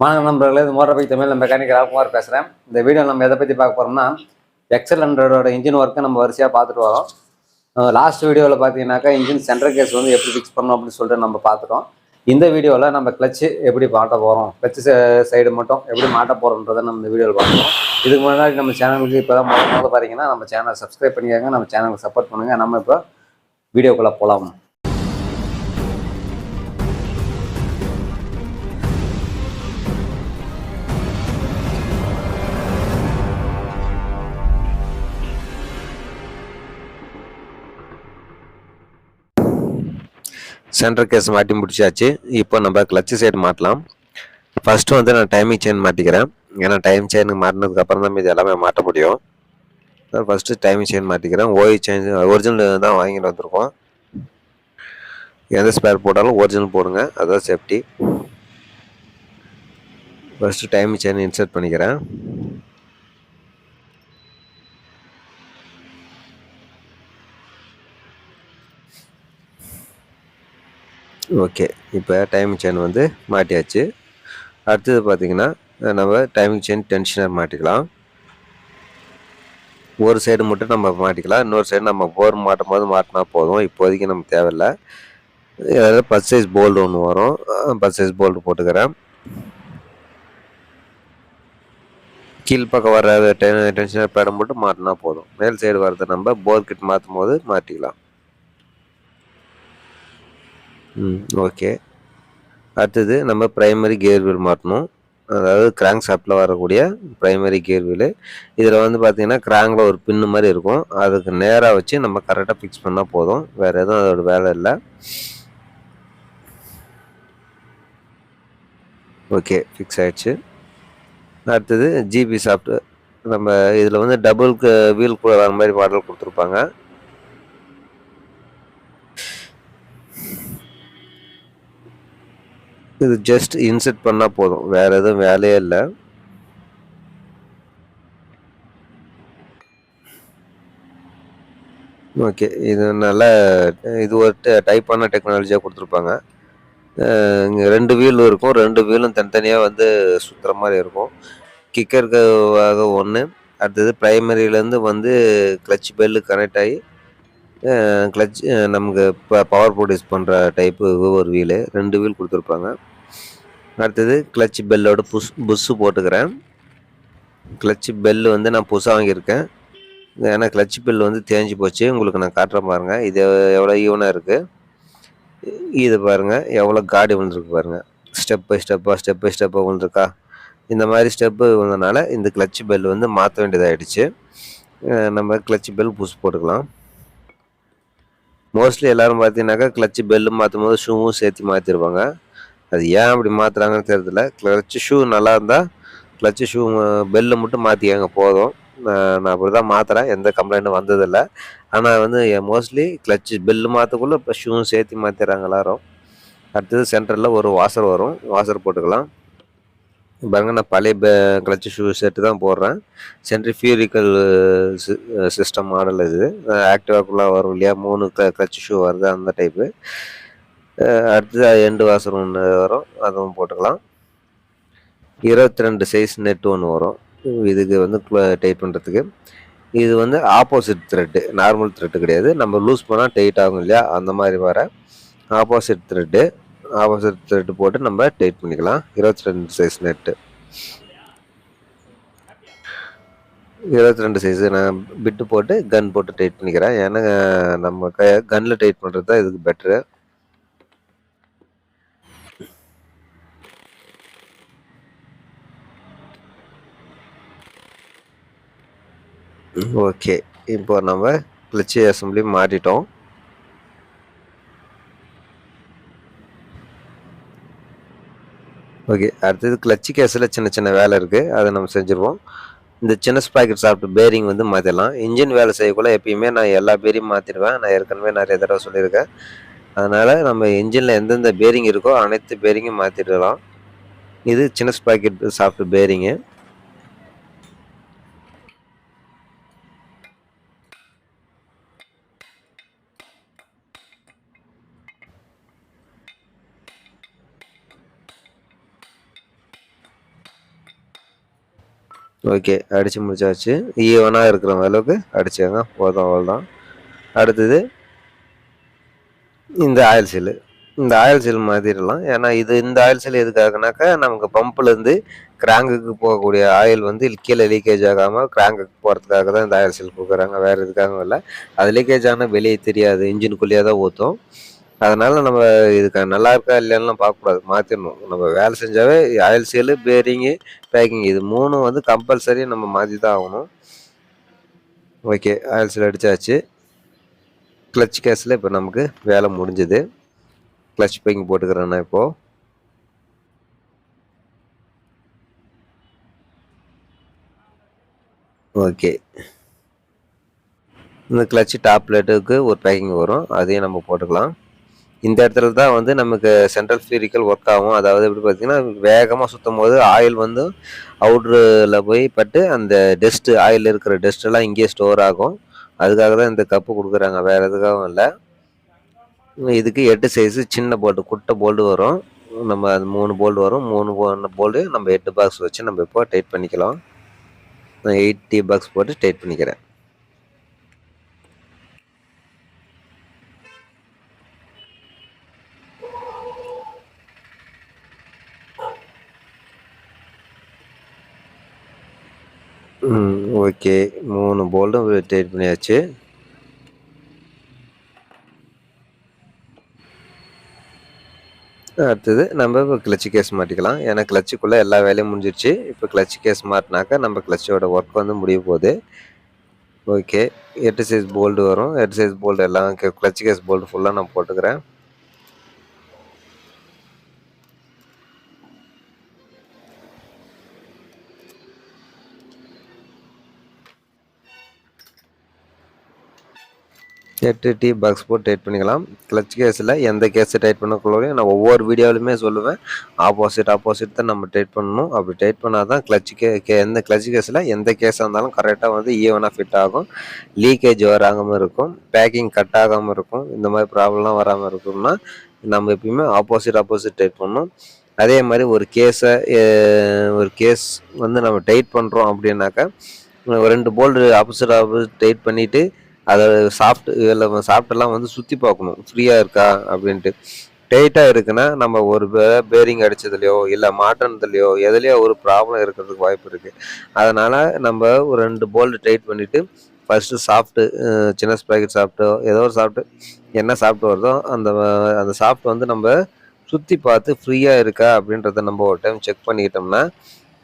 வணக்கம் நண்பர்களே இது motor bike Tamil. Mechanic Rajkumar பேசுகிறேன் இந்த வீடியோ நம்ம எதை பற்றி பார்க்க போகிறோம்னா எக்ஸல் ஹண்ட்ரடோட இன்ஜின் ஒர்க்கை நம்ம வரிசையாக பார்த்துட்டு வரோம். லாஸ்ட் வீடியோவில் பார்த்தீங்கன்னாக்கா இன்ஜின் சென்ட்ரல் கேஸ் வந்து எப்படி ஃபிக்ஸ் பண்ணணும் அப்படின்னு சொல்லிட்டு நம்ம பார்த்துட்டோம். இந்த வீடியோவில் நம்ம கிளச்சு எப்படி மாட்ட போகிறோம் கிளச்சு சைடு மட்டும் எப்படி மாட்ட போகிறோன்றதை நம்ம இந்த வீடியோவில் பார்க்குறோம் இதுக்கு முன்னாடி நம்ம சேனலுக்கு இப்போ தான் முதல் முதல்ல பார்த்தீங்கன்னா நம்ம சேனலை சப்ஸ்கிரைப் பண்ணிக்கோங்க. நம்ம சேனலுக்கு சப்போர்ட் பண்ணுங்கள் நம்ம இப்போ வீடியோக்குள்ளே போகலாம் சென்டர் கேஸ் மாட்டி முடிச்சாச்சு. இப்போ நம்ம கிளச்சு சைடு மாட்டலாம். ஃபஸ்ட்டு வந்து நான் டைமிங் செயின் மாட்டிக்கிறேன். ஏன்னா டைம் செயினுக்கு மாட்டினதுக்கு அப்புறம் தான் இது எல்லாமே மாட்ட முடியும். ஃபஸ்ட்டு டைமிங் செயின் மாட்டிக்கிறேன். ஓய் செயின் ஒரிஜினல் தான் வாங்கிட்டு வந்திருக்கோம். எந்த ஸ்பேர் போட்டாலும் ஒரிஜினல் போடுங்க. அதான் safety first timing chain insert பண்ணிக்கிறேன். ஓகே இப்போ டைமிங் செயின் வந்து மாட்டியாச்சு. அடுத்தது பார்த்திங்கன்னா நம்ம டைமிங் செயின் டென்ஷனர் மாட்டிக்கலாம். ஒரு சைடு மட்டும் நம்ம மாட்டிக்கலாம் இன்னொரு சைடு நம்ம போர் மாட்டும் போது மாட்டினா போதும். இப்போதைக்கு நமக்கு தேவையில்ல. அதாவது பஸ் சைஸ் போல்டு ஒன்று வரும். பஸ் சைஸ் போல்டு போட்டுக்கிறேன். கீழ்ப்பக்கம் வர டென் டென்ஷனர் பேடம் மட்டும் மாட்டினா போதும். மேல் சைடு வரதை நம்ம போர் மாற்றும் போது மாட்டிக்கலாம். ம் ஓகே. அடுத்தது நம்ம ப்ரைமரி கியர் வீல் மாட்டணும். அதாவது கிராங்க் ஷாப்டில் வரக்கூடிய ப்ரைமரி கியர் வீலு இதில் வந்து பார்த்தீங்கன்னா கிராங்கில் ஒரு பின்னு மாதிரி இருக்கும். அதுக்கு நேராக வச்சு நம்ம கரெக்டாக ஃபிக்ஸ் பண்ணால் போதும். வேறு எதுவும் அதோட வேலை இல்லை. ஓகே ஃபிக்ஸ் ஆகிடுச்சு அடுத்தது ஜிபி சாஃப்ட் நம்ம இதில் வந்து டபுள் வீல் கூட வர மாதிரி மாடல் கொடுத்துருப்பாங்க. இது ஜஸ்ட் இன்செர்ட் பண்ணால் போதும். வேறு எதுவும் வேலையே இல்லை. ஓகே இது நல்ல இது ஒரு டைப்பான டெக்னாலஜியாக கொடுத்துருப்பாங்க. இங்கே ரெண்டு வீலும் இருக்கும். ரெண்டு வீலும் தனித்தனியாக வந்து சுற்றுற மாதிரி இருக்கும். கிக்கருக்காக ஒன்று அடுத்தது ப்ரைமரியிலேருந்து வந்து கிளச் பெல்லு கனெக்ட் ஆகி கிளச் நமக்கு ப பவர் ப்ரொடியூஸ் பண்ணுற டைப்பு ஒரு வீலு ரெண்டு வீல் கொடுத்துருப்பாங்க. அடுத்தது கிளச் பெல்லோட புஷ் புஷ்ஷு போட்டுக்கிறேன். கிளச் பெல்லு வந்து நான் புதுசாக வாங்கியிருக்கேன். ஏன்னா கிளச் பெல் வந்து தேஞ்சு போச்சு. உங்களுக்கு நான் காட்டுறேன் பாருங்கள் இது எவ்வளோ ஈவனாக இருக்குது இது பாருங்கள் எவ்வளோ காடி விழுந்துருக்கு பாருங்கள் ஸ்டெப் பை ஸ்டெப்பாக ஸ்டெப் பை ஸ்டெப்பாக விழுந்துருக்கா? இந்த மாதிரி ஸ்டெப்பு வந்தனால இந்த கிளச் பெல் வந்து மாற்ற வேண்டியதாகிடுச்சு நம்ம கிளச் பெல் புஷ் போட்டுக்கலாம். மோஸ்ட்லி எல்லோரும் பார்த்தீங்கன்னாக்கா கிளச் பெல்லு மாற்றும் போது ஷூவும் சேர்த்து மாற்றிருப்பாங்க அது ஏன் அப்படி மாற்றுறாங்கன்னு தெரியல கிளச்சு ஷூ நல்லா இருந்தால் கிளச்சு ஷூ பெல்லு மட்டும் மாற்றிக்கங்க போதும். நான் அப்படி தான் மாற்றுறேன் எந்த கம்ப்ளைண்ட்டும் வந்ததில்லை. ஆனால் வந்து மோஸ்ட்லி கிளச்சு பெல்லு மாற்றக்குள்ளே இப்போ ஷூவும் சேர்த்து மாற்றிடுறாங்க எல்லாரும். அடுத்தது சென்டரில் ஒரு வாசர் வரும். வாசர் போட்டுக்கலாம். பாருங்க நான் பழைய பே கிளச்சு ஷூ செட்டு தான் போடுறேன். சென்ட்ரி ஃபியூரிக்கல் சிஸ்டம் மாடல் இது. ஆக்டிவாக்குள்ளே வரும் இல்லையா? மூணு க ஷூ வருது அந்த டைப்பு அடுத்தது எண்டு வாசர் ஒன்று வரும். அதுவும் போட்டுக்கலாம். இருபத்தி ரெண்டு சைஸ் நெட் ஒன்று வரும். இதுக்கு வந்து டைட் பண்ணுறதுக்கு இது வந்து ஆப்போசிட் த்ரெட்டு நார்மல் த்ரெட்டு கிடையாது. நம்ம லூஸ் பண்ணால் டைட் ஆகும் இல்லையா? அந்த மாதிரி வர ஆப்போசிட் த்ரெட்டு ஆப்போசிட் த்ரெட்டு போட்டு நம்ம டைட் பண்ணிக்கலாம். இருபத்தி ரெண்டு சைஸ் நெட்டு இருபத்தி ரெண்டு சைஸு நான் பிட்டு போட்டு கன் போட்டு டைட் பண்ணிக்கிறேன். ஏன்னா நம்ம க கன்னில் டைட் பண்ணுறது தான் இதுக்கு பெட்ரு ஓகே இப்போ நம்ம கிளச்சி அசம்பிளி மாட்டிட்டோம் ஓகே அடுத்தது கிளச்சி கேஸில் சின்ன சின்ன வேலை இருக்குது அதை நம்ம செஞ்சுருவோம். இந்த சின்ன ஸ்பாக்கெட் சாப்பிட்டு பேரிங் வந்து மாற்றிடலாம் இன்ஜின் வேலை செய்யக்குள்ள எப்பயுமே நான் எல்லா பேரையும் மாற்றிடுவேன் நான் ஏற்கனவே நிறைய தடவை சொல்லியிருக்கேன். அதனால் நம்ம இன்ஜினில் எந்தெந்த பேரிங் இருக்கோ அனைத்து பேரிங்கும் மாற்றிடலாம் இது சின்ன ஸ்பாக்கெட் சாஃப்ட் பேரிங்கு ஓகே அடித்து முடிச்சாச்சு. ஈவனாக இருக்கிற அளவுக்கு அடிச்சாங்க போதும் அவ்வளோதான் அடுத்தது இந்த ஆயில் சீல் இந்த ஆயில் சீல் மாதிரிலாம் ஏன்னா இது இந்த ஆயில் சீல் எதுக்காகனாக்கா நமக்கு பம்ப்லேருந்து கிராங்குக்கு போகக்கூடிய ஆயில் வந்து கீழே லீக்கேஜ் ஆகாமல் கிராங்குக்கு போகிறதுக்காக தான் இந்த ஆயில் சீல் கொடுக்குறாங்க. வேறு எதுக்காகவும் இல்லை. அது லீக்கேஜ் ஆனால் வெளியே தெரியாது. இன்ஜினுக்குள்ளேயே தான் ஊற்றும் அதனால் நம்ம இதுக்கு நல்லா இருக்கா இல்லையான்லாம் பார்க்கக்கூடாது. மாற்றிடணும் நம்ம வேலை செஞ்சாவே ஆயில் சீலு பேரிங்கு பேக்கிங் இது மூணும் வந்து கம்பல்சரி நம்ம மாற்றி தான் ஆகணும். ஓகே ஆயில் சீல் அடித்தாச்சு கிளச் கேஸில் இப்போ நமக்கு வேலை முடிஞ்சுது. கிளச் பேக்கிங் போட்டுக்கிறேன் இப்போது ஓகே இந்த கிளச்சு டாப் பிளேட்டுக்கு ஒரு பேக்கிங் வரும். அதையும் நம்ம போட்டுக்கலாம். இந்த இடத்துல தான் வந்து நமக்கு சென்ட்ரல் ஃபியூரிக்கல் ஒர்க் ஆகும். அதாவது எப்படி பார்த்தீங்கன்னா வேகமாக சுற்றும் போது ஆயில் வந்து அவுட்ரில் போய் பட்டு அந்த டெஸ்ட்டு ஆயில் இருக்கிற டெஸ்ட்டெல்லாம் இங்கேயே ஸ்டோர் ஆகும். அதுக்காக தான் இந்த கப்பு கொடுக்குறாங்க. வேறு எதுக்காகவும் இல்லை. இதுக்கு எட்டு சைஸு சின்ன போல்டு குட்டை போல்டு வரும். நம்ம அது மூணு போல்டு வரும். மூணு போல்டு நம்ம எட்டு பாக்ஸ் வச்சு நம்ம இப்போ டைட் பண்ணிக்கலாம். நான் எயிட்டி பாக்ஸ் போட்டு டைட் பண்ணிக்கிறேன். ம் ஓகே. மூணு போல்டும் டைட் பண்ணியாச்சு. அடுத்தது நம்ம இப்போ கிளச்சு கேஸ் மாட்டிக்கலாம். ஏன்னா கிளச்சுக்குள்ளே எல்லா வேலையும் முடிஞ்சிருச்சு. இப்போ கிளச்சு கேஸ் மாட்டினாக்கா நம்ம கிளச்சோட ஒர்க் வந்து முடிய போகுது. ஓகே. எட்டு சைஸ் போல்டு வரும். எட்டு சைஸ் போல்டு எல்லாம் கிளச்சு கேஸ் போல்டு ஃபுல்லாக நான் போட்டுக்கிறேன். எட்டு டீ பாக்ஸ் போட்டு டைட் பண்ணிக்கலாம். கிளச் கேஸில் எந்த கேஸை டைட் பண்ணக்குள்ளேயும் நான் ஒவ்வொரு வீடியோவிலுமே சொல்லுவேன். ஆப்போசிட் ஆப்போசிட் தான் நம்ம டைட் பண்ணணும். அப்படி டைட் பண்ணால் தான் கிளச் கே கே எந்த கிளச் கேஸில் எந்த கேஸாக இருந்தாலும் கரெக்டாக வந்து ஈவனாக ஃபிட் ஆகும். லீக்கேஜ் வராமல் இருக்கும். பேக்கிங் கட் ஆகாமல் இருக்கும். இந்த மாதிரி ப்ராப்ளம்லாம் வராமல் இருக்கும்னா நம்ம எப்பயுமே ஆப்போசிட் ஆப்போசிட் டைட் பண்ணணும். அதே மாதிரி ஒரு கேஸை ஒரு கேஸ் வந்து நம்ம டைட் பண்ணுறோம் அப்படின்னாக்கா ஒரு ரெண்டு போல்டு ஆப்போசிட் ஆப்போசிட் டைட் பண்ணிவிட்டு அதை சாஃப்ட் இதில் சாஃப்டெல்லாம் வந்து சுற்றி பார்க்கணும். ஃப்ரீயாக இருக்கா? அப்படின்ட்டு. டைட்டாக இருக்குன்னா நம்ம ஒரு பேரிங் அடித்ததுலையோ இல்லை மாட்டினதுலையோ எதுலையோ ஒரு ப்ராப்ளம் இருக்கிறதுக்கு வாய்ப்பு இருக்குது அதனால் நம்ம ஒரு ரெண்டு போல்டு டைட் பண்ணிவிட்டு ஃபஸ்ட்டு சாஃப்ட்டு சின்ன ஸ்பேக்கெட் சாஃப்ட்டோ ஏதோ ஒரு சாப்பிட்டு என்ன சாப்பிட்டு வருதோ அந்த அந்த சாஃப்ட் வந்து நம்ம சுற்றி பார்த்து ஃப்ரீயாக இருக்கா? அப்படின்றத நம்ம ஒரு டைம் செக் பண்ணிக்கிட்டோம்னா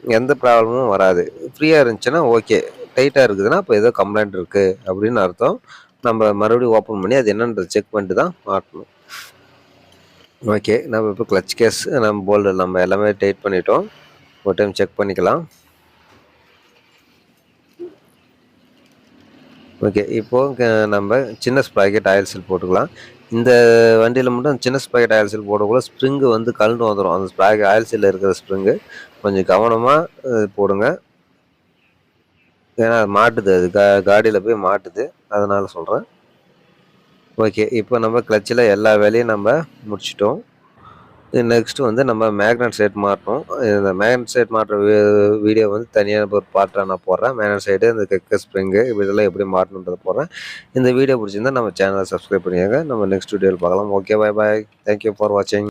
எந்த ப்ராப்ளமும் வராது. ஃப்ரீயாக இருந்துச்சுன்னா ஓகே டைட்டாக இருக்குதுன்னா அப்போ ஏதோ கம்ப்ளைண்ட் இருக்குது அப்படின்னு அர்த்தம். நம்ம மறுபடியும் ஓப்பன் பண்ணி அது என்னன்றது செக் பண்ணிட்டு தான் மாட்டணும் ஓகே நம்ம இப்போ கிளச் கேஸ் நம்ம போல்டு நம்ம எல்லாமே டைட் பண்ணிட்டோம். ஒரு டைம் செக் பண்ணிக்கலாம். ஓகே இப்போது நம்ம சின்ன ஸ்பாக்கெட் ஆயில் சீல் போட்டுக்கலாம். இந்த வண்டியில் மட்டும் சின்ன ஸ்பாக்கெட் ஆயில் சீல் போடக்குள்ள ஸ்ப்ரிங்கு வந்து கலந்து வந்துடும் அந்த ஸ்பாக்கெட் ஆயில் சீலில் இருக்கிற ஸ்ப்ரிங்கு கொஞ்சம் கவனமாக போடுங்க. ஏன்னா அது மாட்டுது. அது கா காடியில் போய் மாட்டுது. அதனால் சொல்கிறேன் ஓகே. இப்போ நம்ம கிளச்சில் எல்லா வேலையும் நம்ம முடிச்சிட்டோம். நெக்ஸ்ட் வந்து நம்ம மேக்னட் சைட் மாட்டோம் இந்த மேக்னட் சைட் மாட்டுற வீடியோ வந்து தனியாக ஒரு பார்ட்டாக நான் போடுறேன். மேக்னட் சைடு இந்த கெக்க ஸ்ப்ரிங்கு இதெல்லாம் எப்படி மாட்டணுன்றதை போடுறேன். இந்த வீடியோ பிடிச்சிருந்தா நம்ம சேனலை சப்ஸ்கிரைப் பண்ணியாங்க நம்ம நெக்ஸ்ட் வீடியோவில் பார்க்கலாம். Okay bye bye thank you for வாட்சிங்